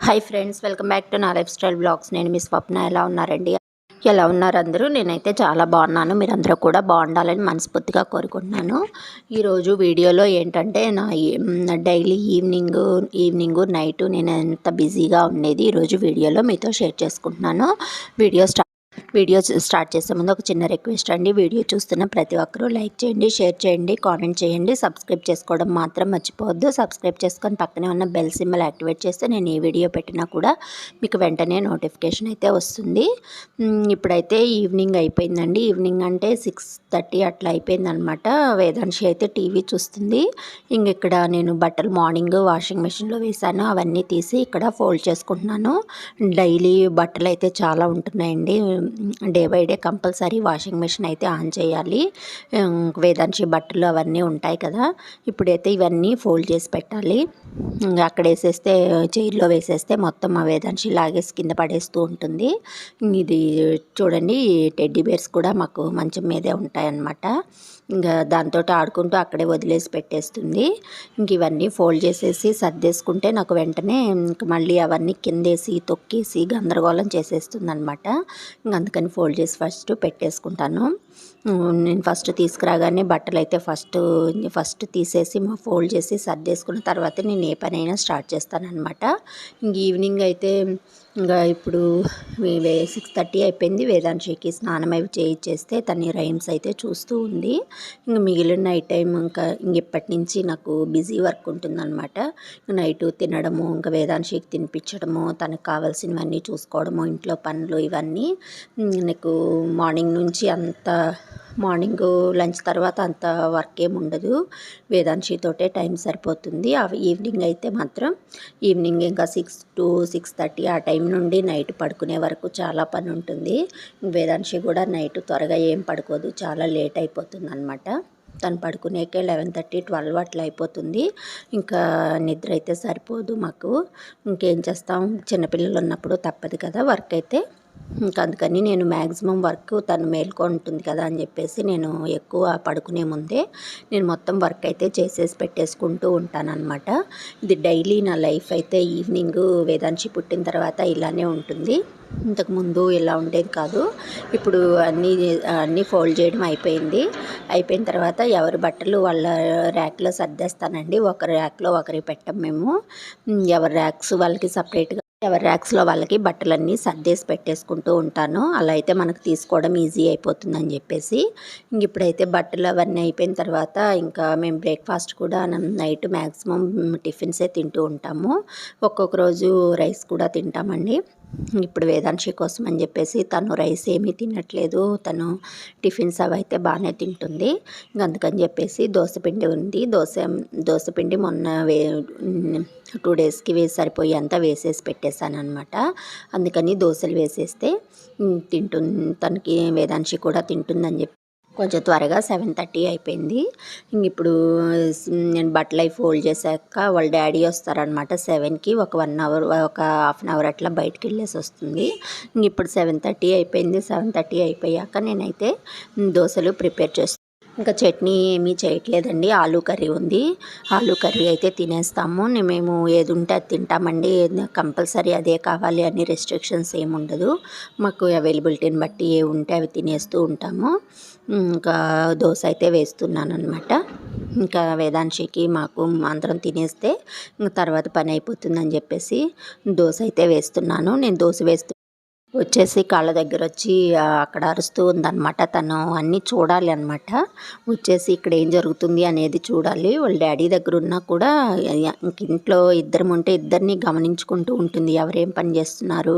Hi friends welcome back to నా life style blogs నేను మీ స్వప్న ఎలా ఉన్నారండి? ఎలా ఉన్నారు అందరూ? నేనైతే చాలా బాగున్నాను. మీరందరూ కూడా బాగుండాలని మనస్ఫూర్తిగా కోరుకుంటున్నాను. ఈరోజు వీడియోలో ఏంటంటే నా డైలీ ఈవినింగ్ ఈవినింగ్ నైట్ నేను ఎంత బిజీగా ఉండేది ఈరోజు వీడియోలో మీతో షేర్ చేసుకుంటున్నాను. వీడియో స్టార్ట్ వీడియో స్టార్ట్ చేసే ముందు ఒక చిన్న రిక్వెస్ట్ అండి. వీడియో చూస్తున్న ప్రతి ఒక్కరూ లైక్ చేయండి షేర్ చేయండి కామెంట్ చేయండి. సబ్స్క్రైబ్ చేసుకోవడం మాత్రం మర్చిపోవద్దు. సబ్స్క్రైబ్ చేసుకొని పక్కనే ఉన్న బెల్ సింబల్ యాక్టివేట్ చేస్తే నేను ఏ వీడియో పెట్టినా కూడా మీకు వెంటనే నోటిఫికేషన్ అయితే వస్తుంది. ఇప్పుడైతే ఈవినింగ్ అయిపోయిందండి. ఈవినింగ్ అంటే సిక్స్ థర్టీ అట్లా అయిపోయిందనమాట. వేదాంశి అయితే టీవీ చూస్తుంది. ఇంక ఇక్కడ నేను బట్టలు మార్నింగ్ వాషింగ్ మెషిన్లో వేసాను అవన్నీ తీసి ఇక్కడ ఫోల్డ్ చేసుకుంటున్నాను. డైలీ బట్టలు అయితే చాలా ఉంటున్నాయండి. Day by day compulsory washing machine అయితే ఆన్ చేయాలి. వేదాంశి బట్టలు అవన్నీ ఉంటాయి కదా. ఇప్పుడైతే ఇవన్నీ ఫోల్డ్ చేసి పెట్టాలి. అక్కడ వేసేస్తే చైర్లో వేసేస్తే మొత్తం ఆ వేదాంశి లాగేసి కింద పడేస్తూ ఉంటుంది. ఇది చూడండి టెడ్డీ బేర్స్ కూడా మాకు మంచం మీదే ఉంటాయన్నమాట. ఇంకా దాంతో ఆడుకుంటూ అక్కడే వదిలేసి పెట్టేస్తుంది. ఇంక ఇవన్నీ ఫోల్డ్ చేసేసి సర్దేసుకుంటే నాకు వెంటనే ఇంక మళ్ళీ అవన్నీ కిందేసి తొక్కేసి గందరగోళం చేసేస్తుంది అనమాట ఇంక అందుకని ఫోల్డ్ చేసి ఫస్ట్ పెట్టేసుకుంటాను. నేను ఫస్ట్ తీసుకురాగానే బట్టలు అయితే ఫస్ట్ ఫస్ట్ తీసేసి ఫోల్డ్ చేసి సర్దేసుకున్న తర్వాత నేను ఏ పనైనా స్టార్ట్ చేస్తానన్నమాట. ఇంక ఈవినింగ్ అయితే ఇంకా ఇప్పుడు సిక్స్ థర్టీ అయిపోయింది. వేదాంశికి స్నానం అవి చేయించేస్తే తన రైమ్స్ అయితే చూస్తూ ఉంది. ఇంకా మిగిలిన నైట్ టైం ఇంకా ఇంక ఇప్పటి నుంచి నాకు బిజీ వర్క్ ఉంటుందన్నమాట. నైట్ తినడము ఇంకా వేదాంశికి తినిపించడము తనకు కావాల్సినవన్నీ చూసుకోవడము ఇంట్లో పనులు ఇవన్నీ. నాకు మార్నింగ్ నుంచి అంత మార్నింగ్ లంచ్ తర్వాత అంత వర్క్ ఏమి ఉండదు. వేదాంశితోటే టైం సరిపోతుంది. ఈవినింగ్ అయితే మాత్రం ఈవినింగ్ ఇంకా సిక్స్ టు సిక్స్ థర్టీ ఆ టైం నుండి నైట్ పడుకునే వరకు చాలా పని ఉంటుంది. వేదాంశి కూడా నైట్ త్వరగా ఏం పడుకోదు. చాలా లేట్ అయిపోతుంది అనమాట తను పడుకునేకే లెవెన్ థర్టీ ట్వెల్వ్ అట్లా అయిపోతుంది. ఇంకా నిద్ర అయితే సరిపోదు మాకు. ఇంకేం చేస్తాం? చిన్నపిల్లలు ఉన్నప్పుడు తప్పదు కదా వర్క్ అయితే. ఇంకా అందుకని నేను మ్యాక్సిమం వర్క్ తను మేల్కొంటుంది కదా అని చెప్పేసి నేను ఎక్కువ పడుకునే ముందే నేను మొత్తం వర్క్ అయితే చేసేసి పెట్టేసుకుంటూ ఉంటానన్నమాట. ఇది డైలీ నా లైఫ్ అయితే ఈవినింగ్ వేదాంశి పుట్టిన తర్వాత ఇలానే ఉంటుంది. ఇంతకుముందు ఇలా ఉండేది కాదు. ఇప్పుడు అన్నీ అన్నీ ఫోల్డ్ చేయడం అయిపోయింది. అయిపోయిన తర్వాత ఎవరి బట్టలు వాళ్ళ ర్యాక్లో సర్దేస్తానండి. ఒకరి ర్యాక్లో ఒకరి పెట్టం మేము. ఎవరి ర్యాక్స్ వాళ్ళకి సపరేట్గా ఎవరి ర్యాక్స్లో వాళ్ళకి బట్టలన్నీ సర్దేసి పెట్టేసుకుంటూ ఉంటాను. అలా అయితే మనకు తీసుకోవడం ఈజీ అయిపోతుందని చెప్పేసి. ఇంక ఇప్పుడైతే బట్టలు అవన్నీ అయిపోయిన తర్వాత ఇంకా మేము బ్రేక్ఫాస్ట్ కూడా నైట్ మ్యాక్సిమం టిఫిన్సే తింటూ ఉంటాము. ఒక్కొక్క రోజు రైస్ కూడా తింటామండి. ఇప్పుడు వేదాంశి కోసం అని చెప్పేసి తను రైస్ ఏమీ తినట్లేదు. తను టిఫిన్స్ అవి అయితే బాగానే తింటుంది. అందుకని చెప్పేసి దోశపిండి ఉంది. దోశ దోశపిండి మొన్న వే టూ డేస్కి వేసి సరిపోయేంత అంతా వేసేసి పెట్టేశాను అనమాట అందుకని దోశలు వేసేస్తే తింటు తనకి వేదాంశి కూడా తింటుందని చెప్పి కొంచెం త్వరగా సెవెన్ థర్టీ అయిపోయింది. ఇంక ఇప్పుడు నేను బట్టలు అవి ఫోల్డ్ చేశాక వాళ్ళ డాడీ వస్తారనమాట సెవెన్కి. ఒక వన్ అవర్ ఒక హాఫ్ అన్ అవర్ అట్లా బయటకు వెళ్ళేసి వస్తుంది. ఇంక ఇప్పుడు సెవెన్ థర్టీ అయిపోయింది. సెవెన్ థర్టీ అయిపోయాక నేనైతే దోశలు ప్రిపేర్ చేస్తాను ఇంకా చట్నీ ఏమీ చేయట్లేదండి. ఆలూ కర్రీ ఉంది. ఆలూ కర్రీ అయితే తినేస్తాము. మేము ఏది ఉంటే అది తింటామండి. కంపల్సరీ అదే కావాలి అని రెస్ట్రిక్షన్స్ ఏమి ఉండదు. మాకు అవైలబిలిటీని బట్టి ఏ ఉంటే అవి తినేస్తూ ఉంటాము. ఇంకా దోశ అయితే వేస్తున్నాను అనమాట ఇంకా వేదాంశికి మాకు అందరం తినేస్తే ఇంకా తర్వాత పని అయిపోతుందని చెప్పేసి దోశ అయితే వేస్తున్నాను. నేను దోశ వేస్తు వచ్చేసి కాళ్ళ దగ్గర వచ్చి అక్కడ అరుస్తూ ఉందన్నమాట. తను అన్నీ చూడాలి అనమాట వచ్చేసి ఇక్కడ ఏం జరుగుతుంది అనేది చూడాలి. వాళ్ళ డాడీ దగ్గర ఉన్నా కూడా ఇంక ఇంట్లో ఇద్దరం ఉంటే ఇద్దరిని గమనించుకుంటూ ఉంటుంది. ఎవరేం పని చేస్తున్నారు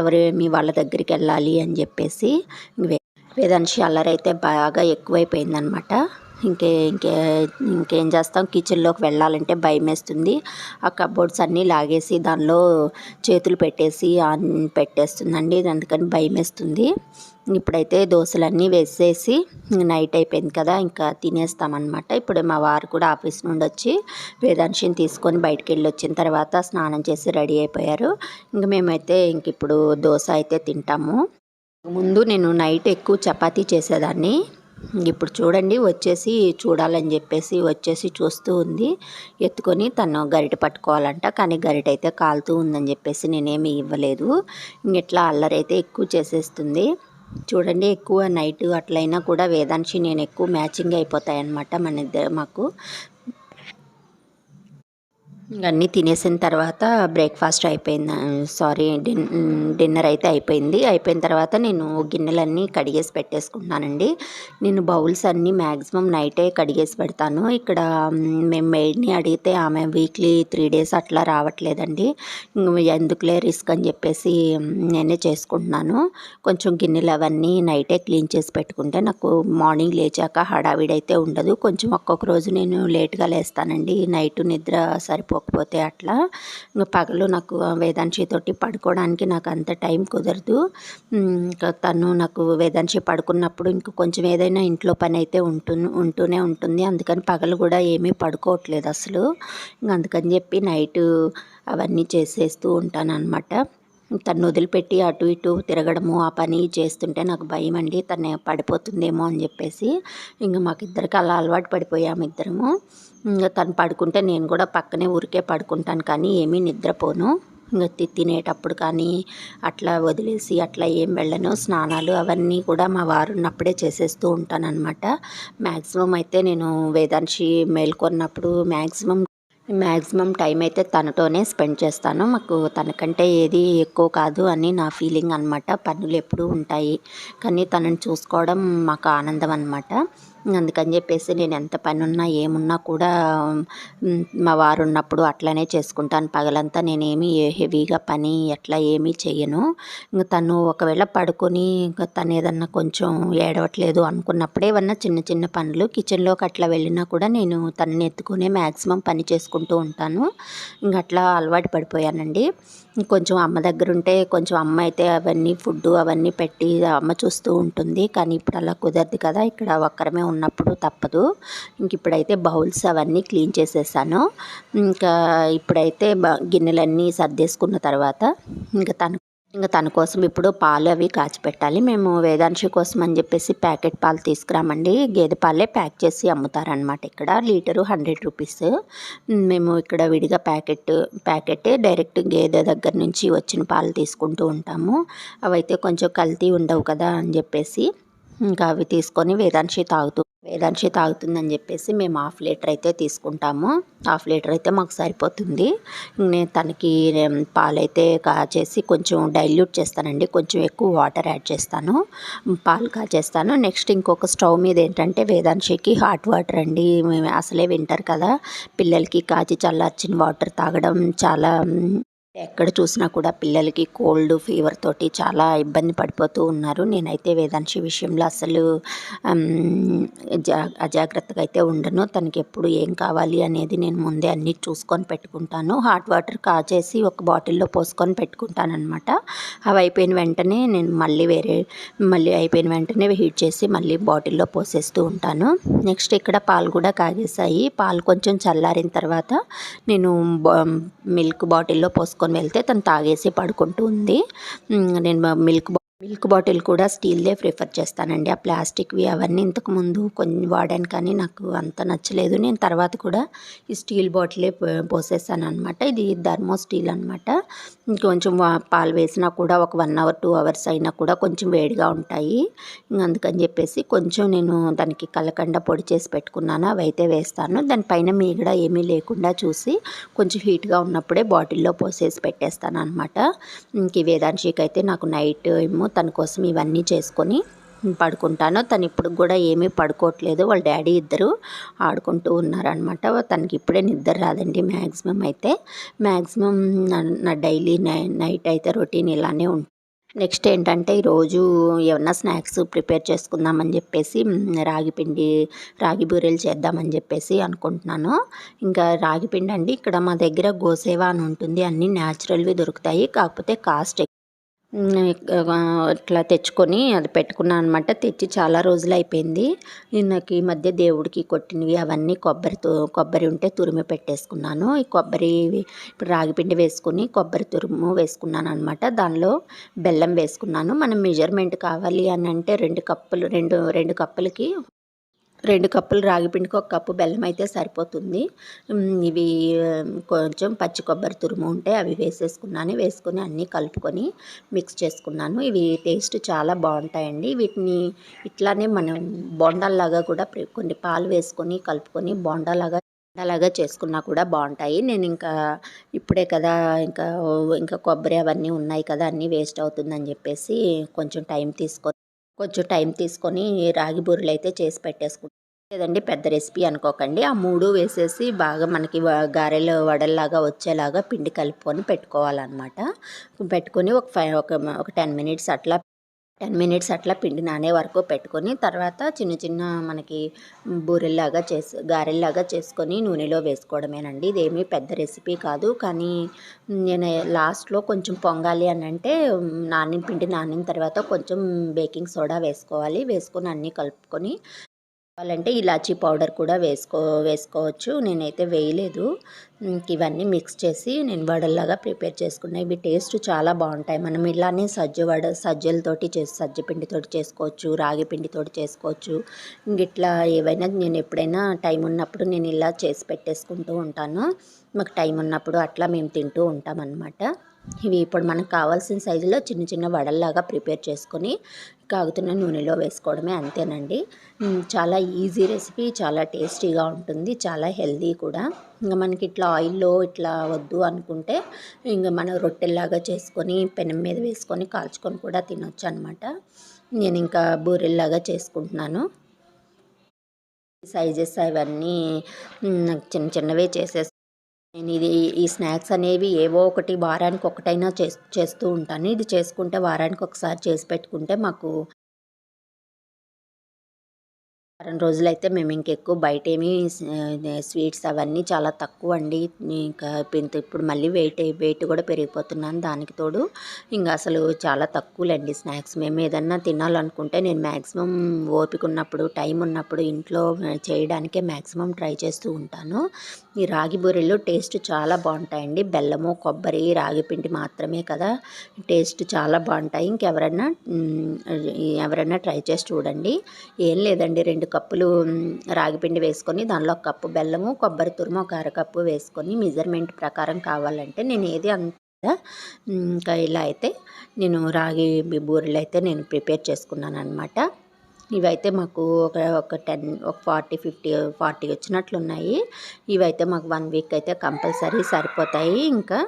ఎవరేమి వాళ్ళ దగ్గరికి వెళ్ళాలి అని చెప్పేసి. వేదాంశి అల్లరైతే బాగా ఎక్కువైపోయిందనమాట ఇంకే ఇంకే ఇంకేం చేస్తాం? కిచెన్లోకి వెళ్ళాలంటే భయం వేస్తుంది ఆ కబోర్డ్స్ అన్నీ లాగేసి దానిలో చేతులు పెట్టేసి ఆన్ పెట్టేస్తుందండి. అందుకని భయం వేస్తుంది ఇప్పుడైతే దోశలన్నీ వేసేసి నైట్ అయిపోయింది కదా ఇంకా తినేస్తామన్నమాట. ఇప్పుడు మా వారు కూడా ఆఫీస్ నుండి వచ్చి వేదాంశిని తీసుకొని బయటికి వెళ్ళి వచ్చిన తర్వాత స్నానం చేసి రెడీ అయిపోయారు. ఇంక మేమైతే ఇంక ఇప్పుడు దోశ అయితే తింటాము. ముందు నేను నైట్ ఎక్కువ చపాతీ చేసేదాన్ని. ఇప్పుడు చూడండి వచ్చేసి చూడాలని చెప్పేసి వచ్చేసి చూస్తూ ఉంది. ఎత్తుకొని తను గరిట పట్టుకోవాలంట కానీ గరిట అయితే కాలుతూ ఉందని చెప్పేసి నేనేమి ఇవ్వలేదు. ఇట్లా అల్లరైతే ఎక్కువ చేసేస్తుంది. చూడండి ఎక్కువ నైట్ అట్లయినా కూడా వేదాంశి నేను ఎక్కువ మ్యాచింగ్ అయిపోతాయి అన్నమాట మన ఇద్దరు మాకు. అన్నీ తినేసిన తర్వాత బ్రేక్ఫాస్ట్ అయిపోయింది. సారీ డిన్నర్ అయితే అయిపోయింది. అయిపోయిన తర్వాత నేను గిన్నెలన్నీ కడిగేసి పెట్టేసుకుంటున్నానండి. నేను బౌల్స్ అన్నీ మ్యాక్సిమం నైటే కడిగేసి పెడతాను. ఇక్కడ మేము మెయిడ్ని అడిగితే ఆమె వీక్లీ త్రీ డేస్ అట్లా రావట్లేదండి. ఎందుకులే రిస్క్ అని చెప్పేసి నేనే చేసుకుంటున్నాను. కొంచెం గిన్నెలు అవన్నీ నైటే క్లీన్ చేసి పెట్టుకుంటే నాకు మార్నింగ్ లేచాక హడావిడైతే ఉండదు. కొంచెం ఒక్కొక్క రోజు నేను లేట్గా లేస్తానండి. నైట్ నిద్ర సరిపో పోకపోతే అట్లా ఇంకా పగలు నాకు వేదాంశి తోటి పడుకోవడానికి నాకు అంత టైం కుదరదు. ఇంకా తను నాకు వేదాంశి పడుకున్నప్పుడు ఇంక కొంచెం ఏదైనా ఇంట్లో పని అయితే ఉంటు ఉంటూనే ఉంటుంది. అందుకని పగలు కూడా ఏమీ పడుకోవట్లేదు అసలు. ఇంకా అందుకని చెప్పి నైట్ అవన్నీ చేసేస్తూ ఉంటాను అనమాట తను వదిలిపెట్టి అటు ఇటు తిరగడము ఆ పని చేస్తుంటే నాకు భయం అండి. తను పడిపోతుందేమో అని చెప్పేసి. ఇంకా మాకు ఇద్దరికి అలా అలవాటు పడిపోయాము ఇద్దరము. ఇంకా తను పడుకుంటే నేను కూడా పక్కనే ఊరికే పడుకుంటాను కానీ ఏమీ నిద్రపోను. ఇంకా తినేటప్పుడు కానీ అట్లా వదిలేసి అట్లా ఏం వెళ్ళను. స్నానాలు అవన్నీ కూడా మా వారు ఉన్నప్పుడే చేసేస్తూ ఉంటానన్నమాట. మ్యాక్సిమం అయితే నేను వేదాంశి మేల్కొన్నప్పుడు మ్యాక్సిమం మ్యాక్సిమం టైం అయితే తనతోనే స్పెండ్ చేస్తాను. మాకు తనకంటే ఏది ఎక్కువ కాదు అని నా ఫీలింగ్ అనమాట పనులు ఎప్పుడూ ఉంటాయి. కానీ తనని చూసుకోవడం మాకు ఆనందం అనమాట అందుకని చెప్పేసి నేను ఎంత పని ఉన్నా ఏమున్నా కూడా మా వారు ఉన్నప్పుడు అట్లనే చేసుకుంటాను. పగలంతా నేనేమి హెవీగా పని ఎట్లా ఏమీ చేయను ఇంకా తను ఒకవేళ పడుకొని ఇంకా తను ఏదన్నా కొంచెం ఏడవట్లేదు అనుకున్నప్పుడే ఏమన్నా చిన్న చిన్న పనులు కిచెన్లోకి అట్లా వెళ్ళినా కూడా నేను తనని ఎత్తుకునే మ్యాక్సిమం పని చేసుకుంటూ ఉంటాను. ఇంక అట్లా అలవాటు పడిపోయానండి. కొంచెం అమ్మ దగ్గర ఉంటే కొంచెం అమ్మ అయితే అవన్నీ ఫుడ్ అవన్నీ పెట్టి అమ్మ చూస్తూ ఉంటుంది. కానీ ఇప్పుడు అలా కుదరదు కదా. ఇక్కడ ఒక్కరమే ఉన్నప్పుడు తప్పదు. ఇంక ఇప్పుడైతే బౌల్స్ అవన్నీ క్లీన్ చేసేసాను. ఇంకా ఇప్పుడైతే గిన్నెలన్నీ సర్దేసుకున్న తర్వాత ఇంకా తను ఇంకా తన కోసం ఇప్పుడు పాలు అవి కాచిపెట్టాలి. మేము వేదాంశి కోసం అని చెప్పేసి ప్యాకెట్ పాలు తీసుకురామండి. గేదె పాలే ప్యాక్ చేసి అమ్ముతారనమాట ఇక్కడ. Litre hundred rupees. మేము ఇక్కడ విడిగా ప్యాకెట్ ప్యాకెట్ డైరెక్ట్ గేదె దగ్గర నుంచి వచ్చిన పాలు తీసుకుంటూ ఉంటాము. అవైతే కొంచెం కల్తీ ఉండవు కదా అని చెప్పేసి. ఇంకా అవి తీసుకొని వేదాంశి తాగుతూ వేదాంశి తాగుతుందని చెప్పేసి మేము హాఫ్ లీటర్ అయితే తీసుకుంటాము. హాఫ్ లీటర్ అయితే మాకు సరిపోతుంది. నేను తనకి పాలైతే కాచేసి కొంచెం డైల్యూట్ చేస్తానండి. కొంచెం ఎక్కువ వాటర్ యాడ్ చేస్తాను. పాలు కాచేస్తాను నెక్స్ట్ ఇంకొక స్టవ్ మీద ఏంటంటే వేదాంశికి హాట్ వాటర్ అండి. అసలే వింటారు కదా. పిల్లలకి కాచి చల్లార్చిన వాటర్ తాగడం చాలా ఎక్కడ చూసినా కూడా పిల్లలకి కోల్డ్ ఫీవర్ తోటి చాలా ఇబ్బంది పడిపోతూ ఉన్నారు. నేనైతే వేదాంశి విషయంలో అసలు జా అజాగ్రత్తగా అయితే ఉండను. తనకి ఎప్పుడు ఏం కావాలి అనేది నేను ముందే అన్నీ చూసుకొని పెట్టుకుంటాను. హాట్ వాటర్ కాచేసి ఒక బాటిల్లో పోసుకొని పెట్టుకుంటాను అనమాట అవి అయిపోయిన వెంటనే నేను మళ్ళీ వేరే మళ్ళీ అయిపోయిన వెంటనే హీట్ చేసి మళ్ళీ బాటిల్లో పోసేస్తూ ఉంటాను. నెక్స్ట్ ఇక్కడ పాలు కూడా కాగేసాయి పాలు కొంచెం చల్లారిన తర్వాత నేను మిల్క్ బాటిల్లో పోసుకొని తీసుకొని వెళ్తే తను తాగేసి పడుకుంటూ ఉంది. నేను మిల్క్ మిల్క్ బాటిల్ కూడా స్టీల్దే ప్రిఫర్ చేస్తానండి. ఆ ప్లాస్టిక్వి అవన్నీ ఇంతకుముందు కొన్ని వాడాను కానీ నాకు అంత నచ్చలేదు. నేను తర్వాత కూడా ఈ స్టీల్ బాటిలే పోసేసాను అనమాట ఇది ధర్మో స్టీల్ అనమాట కొంచెం పాలు వేసినా కూడా ఒక వన్ అవర్ టూ అవర్స్ అయినా కూడా కొంచెం వేడిగా ఉంటాయి. అందుకని చెప్పేసి కొంచెం నేను దానికి కలకండ పొడి చేసి పెట్టుకున్నాను. అవి అయితే వేస్తాను దానిపైన మీగడ ఏమీ లేకుండా చూసి కొంచెం హీట్గా ఉన్నప్పుడే బాటిల్లో పోసేసి పెట్టేస్తాను అనమాట ఇంక వేదాంశీకి అయితే నాకు నైట్ ఏమో తన కోసం ఇవన్నీ చేసుకొని పడుకుంటాను. తను ఇప్పుడు కూడా ఏమీ పడుకోవట్లేదు వాళ్ళ డాడీ ఇద్దరు ఆడుకుంటూ ఉన్నారనమాట తనకి ఇప్పుడే నిద్ర రాదండి మ్యాక్సిమం అయితే. మ్యాక్సిమం నా డైలీ నైట్ అయితే రొటీన్ ఇలానే ఉంటుంది నెక్స్ట్ ఏంటంటే ఈరోజు ఏమన్నా స్నాక్స్ ప్రిపేర్ చేసుకుందామని చెప్పేసి రాగి పిండి రాగి బూరెలు చేద్దామని చెప్పేసి అనుకుంటున్నాను. ఇంకా రాగి పిండి అండి ఇక్కడ మా దగ్గర గోసేవ అని ఉంటుంది. అన్నీ న్యాచురల్వి దొరుకుతాయి. కాకపోతే కాస్ట్ ఇట్లా తెచ్చుకొని అది పెట్టుకున్నాను అనమాట తెచ్చి చాలా రోజులు అయిపోయింది. నాకు ఈ మధ్య దేవుడికి కొట్టినవి అవన్నీ కొబ్బరితో కొబ్బరి ఉంటే తురిమి పెట్టేసుకున్నాను. ఈ కొబ్బరి ఇప్పుడు రాగిపిండి వేసుకుని కొబ్బరి తురుము వేసుకున్నాను అనమాట దానిలో బెల్లం వేసుకున్నాను. మనం మెజర్మెంట్ కావాలి అని అంటే రెండు కప్పులు రెండు రెండు కప్పులకి రెండు కప్పులు రాగి పిండికి ఒక కప్పు బెల్లం అయితే సరిపోతుంది. ఇవి కొంచెం పచ్చి కొబ్బరి తురుము ఉంటే అవి వేసేసుకున్నాను. వేసుకొని అన్నీ కలుపుకొని మిక్స్ చేసుకున్నాను. ఇవి టేస్ట్ చాలా బాగుంటాయండి. వీటిని ఇట్లానే మనం బోండాల్లాగా కూడా కొన్ని పాలు వేసుకొని కలుపుకొని బోండాలాగా అలాగా చేసుకున్నా కూడా బాగుంటాయి. నేను ఇంకా ఇప్పుడే కదా ఇంకా ఇంకా కొబ్బరి అవన్నీ ఉన్నాయి కదా అన్నీ వేస్ట్ అవుతుందని చెప్పేసి కొంచెం టైం తీసుకొని కొంచెం టైం తీసుకొని రాగి బూరెలు అయితే చేసి పెట్టేసుకుంటాం. లేదండి పెద్ద రెసిపీ అనుకోకండి. ఆ మూడు వేసేసి బాగా మనకి గారెలు వడల్లాగా వచ్చేలాగా పిండి కలుపుకొని పెట్టుకోవాలన్నమాట. పెట్టుకొని ఒక ఫైవ్ ఒక ఒక టెన్ మినిట్స్ అట్లా టెన్ మినిట్స్ అట్లా పిండి నానే వరకు పెట్టుకొని తర్వాత చిన్న చిన్న మనకి బూరెల్లాగా చేసు గారెల్లాగా చేసుకొని నూనెలో వేసుకోవడమేనండి. ఇదేమీ పెద్ద రెసిపీ కాదు. కానీ నేను లాస్ట్లో కొంచెం పొంగాలి అని అంటే నానిన పిండి నానిన తర్వాత కొంచెం బేకింగ్ సోడా వేసుకోవాలి. వేసుకొని అన్నీ కలుపుకొని కావాలంటే ఇలాచీ పౌడర్ కూడా వేసుకో వేసుకోవచ్చు. నేనైతే వేయలేదు. ఇవన్నీ మిక్స్ చేసి నేను వడల్లాగా ప్రిపేర్ చేసుకున్నా. ఇవి టేస్ట్ చాలా బాగుంటాయి. మనం ఇలానే సజ్జ వడ సజ్జలతోటి చేసి సజ్జ పిండితోటి చేసుకోవచ్చు రాగి పిండితోటి చేసుకోవచ్చు. ఇట్లా ఏవైనా నేను ఎప్పుడైనా టైం ఉన్నప్పుడు నేను ఇలా చేసి పెట్టేసుకుంటూ ఉంటాను. మాకు టైం ఉన్నప్పుడు అట్లా మేము తింటూ ఉంటాం అన్నమాట. ఇవి ఇప్పుడు మనకు కావాల్సిన సైజులో చిన్న చిన్న వడల్లాగా ప్రిపేర్ చేసుకొని కాగుతున్న నూనెలో వేసుకోవడమే అంతేనండి. చాలా ఈజీ రెసిపీ చాలా టేస్టీగా ఉంటుంది చాలా హెల్దీ కూడా. ఇంకా మనకి ఇట్లా ఆయిల్లో ఇట్లా వద్దు అనుకుంటే ఇంకా మనం రొట్టెల్లాగా చేసుకొని పెనం మీద వేసుకొని కాల్చుకొని కూడా తినొచ్చు అనమాట నేను ఇంకా బూరెల్లాగా చేసుకుంటున్నాను. సైజెస్ అవన్నీ నాకు చిన్న చిన్నవే చేసేసి నేను ఇది ఈ స్నాక్స్ అనేవి ఏవో ఒకటి వారానికి ఒకటైనా చేస్తూ ఉంటాను. ఇది చేసుకుంటే వారానికి ఒకసారి చేసి పెట్టుకుంటే మాకు వారం రోజులైతే మేము ఇంకెక్కువ బయట ఏమి స్వీట్స్ అవన్నీ చాలా తక్కువ అండి ఇంకా ఇంత ఇప్పుడు మళ్ళీ వెయిట్ వెయిట్ కూడా పెరిగిపోతున్నాను. దానికి తోడు ఇంకా అసలు చాలా తక్కువలేండి స్నాక్స్. మేము ఏదన్నా తినాలనుకుంటే నేను మ్యాక్సిమం ఓపిక ఉన్నప్పుడు టైం ఉన్నప్పుడు ఇంట్లో చేయడానికే మ్యాక్సిమం ట్రై చేస్తూ ఉంటాను. ఈ రాగి బూరెలు టేస్ట్ చాలా బాగుంటాయండి. బెల్లము కొబ్బరి రాగి పిండి మాత్రమే కదా. టేస్ట్ చాలా బాగుంటాయి. ఇంకెవరన్నా ఎవరైనా ట్రై చేసి చూడండి. ఏం లేదండి రెండు కప్పులు రాగిపిండి వేసుకొని దానిలో ఒక కప్పు బెల్లము కొబ్బరి తురుము ఒక అరకప్పు వేసుకొని మెజర్మెంట్ ప్రకారం కావాలంటే నేను ఏది అంత ఇంకా ఇలా అయితే నేను రాగి బూరెలు అయితే నేను ప్రిపేర్ చేసుకున్నాను అనమాట ఇవైతే మాకు ఒక ఒక టెన్ ఒక ఫార్టీ ఫిఫ్టీ ఫార్టీ వచ్చినట్లున్నాయి. ఇవైతే మాకు వన్ వీక్ అయితే కంపల్సరీ సరిపోతాయి. ఇంకా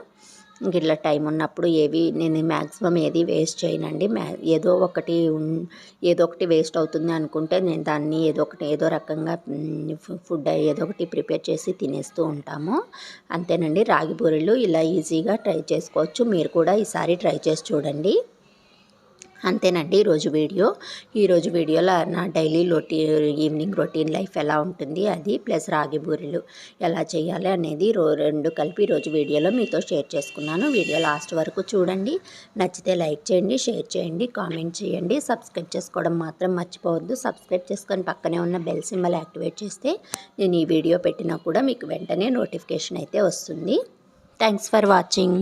ఇట్లా టైం ఉన్నప్పుడు ఏవి నేను మ్యాక్సిమం ఏది వేస్ట్ చేయనండి. మ్యా ఏదో ఒకటి ఉన్- ఏదో ఒకటి వేస్ట్ అవుతుంది అనుకుంటే నేను దాన్ని ఏదో ఒకటి ఏదో రకంగా ఫుడ్ ఏదో ఒకటి ప్రిపేర్ చేసి తినేస్తూ ఉంటాము. అంతేనండి. రాగి బూరెలు ఇలా ఈజీగా ట్రై చేసుకోవచ్చు. మీరు కూడా ఈసారి ట్రై చేసి చూడండి. అంతేనండి ఈరోజు వీడియో. ఈరోజు వీడియోలో నా daily routine evening routine life ఎలా ఉంటుంది అది ప్లస్ రాగి బూరెలు ఎలా చేయాలి అనేది రో రెండు కలిపి ఈరోజు వీడియోలో మీతో షేర్ చేసుకున్నాను. వీడియో లాస్ట్ వరకు చూడండి. నచ్చితే లైక్ చేయండి షేర్ చేయండి కామెంట్ చేయండి. సబ్స్క్రైబ్ చేసుకోవడం మాత్రం మర్చిపోవద్దు. సబ్స్క్రైబ్ చేసుకొని పక్కనే ఉన్న బెల్ సింబల్ యాక్టివేట్ చేస్తే నేను ఈ వీడియో పెట్టినా కూడా మీకు వెంటనే నోటిఫికేషన్ అయితే వస్తుంది. Thanks for watching.